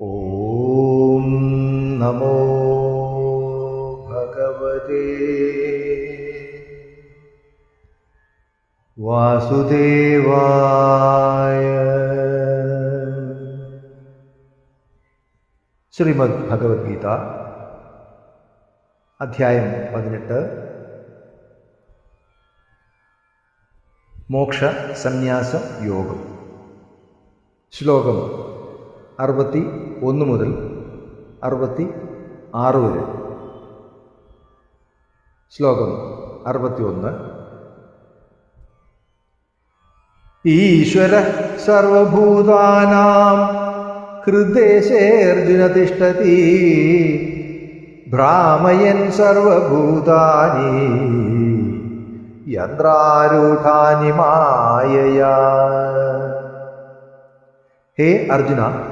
ॐ नमो भगवते വാസുദേവായ ശ്രീമദ് ഭഗവത്ഗീത അധ്യായം പതിനെട്ട് മോക്ഷ സന്യാസ യോഗം ശ്ലോകം അറുപത്തി ഒന്ന് മുതൽ അറുപത്തി ആറ് വരെ. ശ്ലോകം അറുപത്തി ഒന്ന് ഈശ്വര സർവഭൂതാനാം ഹൃദേശേർജുന തിഷ്ടതി ഭ്രാമയൻ സർവഭൂതാനി യന്ത്രാരൂഢാനി മായയാ. ഹേ അർജുന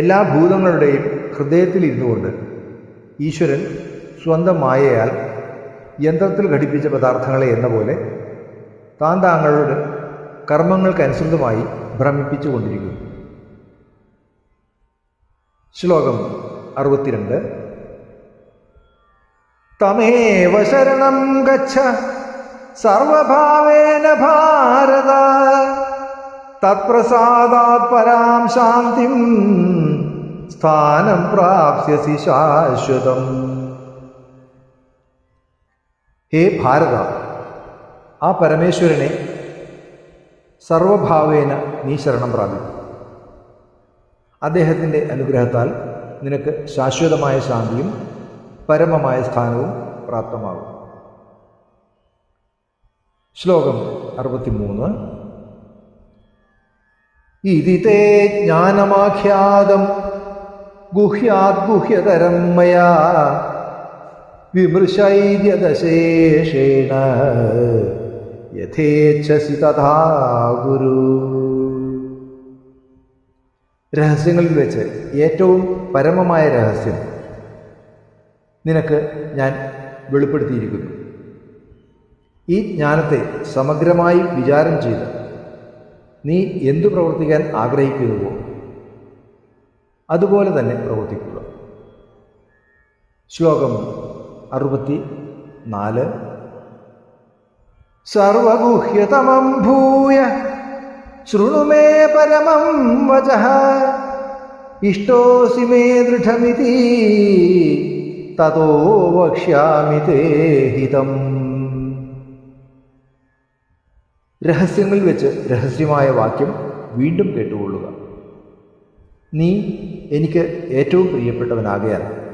എല്ലാ ഭൂതങ്ങളുടെയും ഹൃദയത്തിൽ ഇരുന്നുകൊണ്ട് ഈശ്വരൻ സ്വന്തം മായയാൽ യന്ത്രത്തിൽ ഘടിപ്പിച്ച പദാർത്ഥങ്ങളെ എന്ന പോലെ താൻ താങ്കളുടെ കർമ്മങ്ങൾക്കനുസൃതമായി ഭ്രമിപ്പിച്ചു കൊണ്ടിരിക്കുന്നു ശ്ലോകം അറുപത്തിരണ്ട്. തമേവ ശരണം ഗച്ഛ സർവഭാവേന ഭാരത. തത്പ്രസാദാത് പരാം ശാന്തിം സ്ഥാനം പ്രാപ്സ്യസി ശാശ്വതം. ഹേ ഭാരത ആ പരമേശ്വരനെ സർവഭാവേന നീ ശരണം പ്രാപിക്കും. അദ്ദേഹത്തിന്റെ അനുഗ്രഹത്താൽ നിനക്ക് ശാശ്വതമായ ശാന്തിയും പരമമായ സ്ഥാനവും പ്രാപ്തമാകും. ശ്ലോകം അറുപത്തിമൂന്ന്. ഇതി തേ ജ്ഞാനമാഖ്യാതം. ഗുഹ്യാത് ഗുഹ്യതരം മയാ. വിമൃശൈര്യദശേഷേണ യഥേച്ഛസി തഥാ ഗുരു. രഹസ്യങ്ങളിൽ വെച്ച് ഏറ്റവും പരമമായ രഹസ്യം. നിനക്ക് ഞാൻ വെളിപ്പെടുത്തിയിരിക്കുന്നു. ഈ ജ്ഞാനത്തെ സമഗ്രമായി വിചാരം ചെയ്ത് നീ എന്തു പ്രവർത്തിക്കാൻ ആഗ്രഹിക്കുന്നുവോ അതുപോലെ തന്നെ പ്രവർത്തിക്കുക. ശ്ലോകം അറുപത്തി നാല് സർവഗുഹ്യതമം ഭൂയ ശൃണുമേ പരമം വച ഇഷ്ടോസി മേ ദൃഢമിതി തതോ വക്ഷ്യാമി തേ ഹിതം രഹസ്യങ്ങളിൽ വെച്ച് രഹസ്യമായ വാക്യം വീണ്ടും കേട്ടുകൊള്ളുക. നീ എനിക്ക് ഏറ്റവും പ്രിയപ്പെട്ടവനാകയാൽ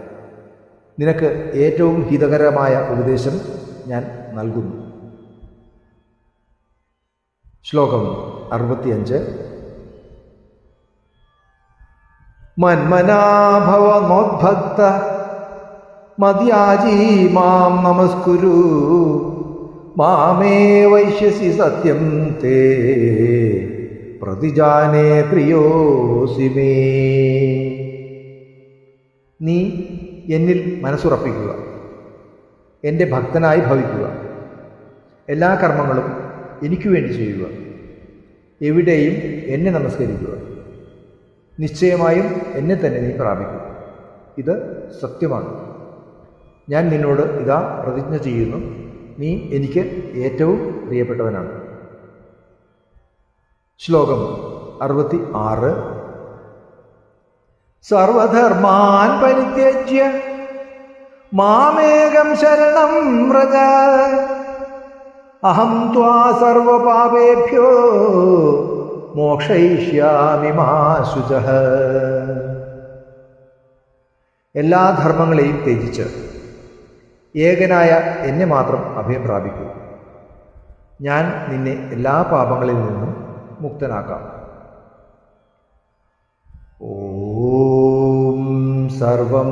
നിനക്ക് ഏറ്റവും ഹിതകരമായ ഉപദേശം ഞാൻ നൽകുന്നു. ശ്ലോകം അറുപത്തിയഞ്ച്. മന്മനാഭവമോദ്ഭക്ത മതിയാജീ മാം നമസ്കുരു. മാമേ വൈശ്യസി സത്യം തേ. പ്രതിജാനേ പ്രിയോസി മേ നീ എന്നിൽ മനസ്സുറപ്പിക്കുക. എന്റെ ഭക്തനായി ഭവിക്കുക. എല്ലാ കർമ്മങ്ങളും എനിക്ക് വേണ്ടി ചെയ്യുക. എവിടെയും എന്നെ നമസ്കരിക്കുക. നിശ്ചയമായും എന്നെ തന്നെ നീ പ്രാപിക്കുക ഇത് സത്യമാണ്. ഞാൻ നിന്നോട് ഇതാ പ്രതിജ്ഞ ചെയ്യുന്നു. നീ എനിക്ക് ഏറ്റവും പ്രിയപ്പെട്ടവനാണ്. ശ്ലോകം അറുപത്തി ആറ് സർവധർമാൻ പരിത്യജ്യ മാമേകം ശരണം വ്രജ അഹം ത്വാ സർവപാപേഭ്യോ മോക്ഷയിഷ്യാമി മാ എല്ലാ ധർമ്മങ്ങളെയും ത്യജിച്ച് ഏകനായ എന്നെ മാത്രം അഭയം പ്രാപിക്കൂ ഞാൻ നിന്നെ എല്ലാ പാപങ്ങളിൽ നിന്നും മുക്തനാക്കാം. ഓം സർവം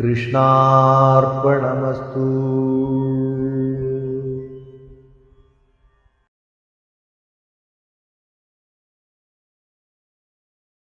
കൃഷ്ണാർപ്പണമസ്തു.